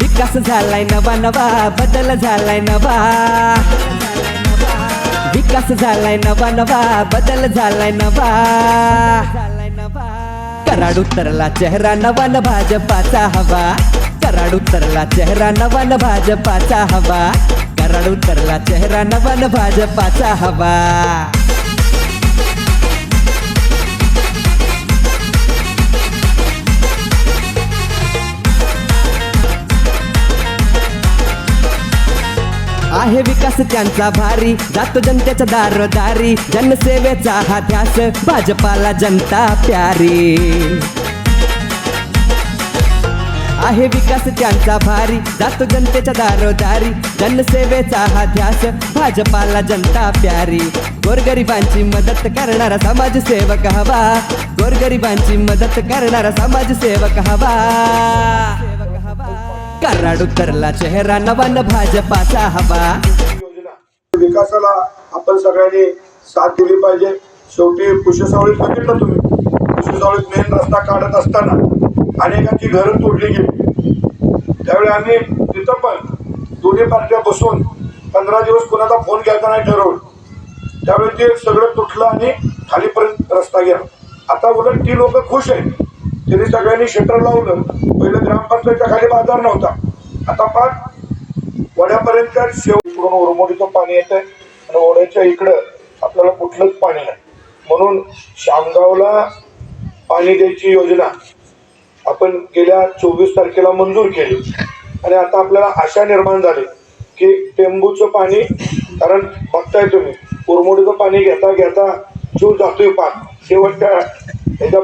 विकास झालाय नवा नवा बदल झालाय नवा. विकास झालाय नवा नवा बदल झालाय नवा. कराड उतरला चेहरा नवन भाजपाचा हवा. कराड उतरला चेहरा नवन भाजपाचा हवा. कराड उतरला चेहरा नवन भाजपाचा हवा. आहे विकास त्यांचा भारी. जातो जनतेच्या दारोदारी जनसेवेचा हा ध्यास. भाजपाला जनता प्यारी. आहे विकास त्यांचा भारी. जातो जनतेच्या दारोदारी जनसेवेचा हा ध्यास. भाजपाला जनता प्यारी. गोरगरिबांची मदत करणारा समाजसेवक हवा. गोरगरिबांची मदत करणारा समाजसेवक हवा. कराड उतरला चेहरा नवान भाजपाचा हवा. विकासाला आपण सगळ्यांनी साथ दिली पाहिजे. शेवटी कुशसावळीत बघितलं तुम्ही. कुशसावळीत मेन रस्ता काढत असताना अनेकांची घरं तोडली गेली. त्यावेळी आम्ही तिथं पण दोन्ही पार्ट्या बसून पंधरा दिवस कोणाचा फोन घ्यायचा नाही ठरवलं त्यावेळी ते सगळं तुटलं आणि खालीपर्यंत रस्ता गेला. आता उलट ती लोक खुश आहेत. त्यांनी सगळ्यांनी शटर लावलं. पहिलं ग्रामपंचायतच्या खाली बाजार नव्हता. आता पाच वड्यापर्यंत शेव इकडून उरमोडीचं पाणी येतंय आणि ओढ्याच्या इकडं आपल्याला कुठलंच पाणी नाही. म्हणून शामगावला पाणी द्यायची योजना आपण गेल्या चोवीस तारखेला मंजूर केली. आणि आता आपल्याला आशा निर्माण झाली की टेंबूचं पाणी कारण बघताय तुम्ही उरमोडीचं पाणी घेता घेता जीव जातोय पाक शेवटच्या ह्याच्या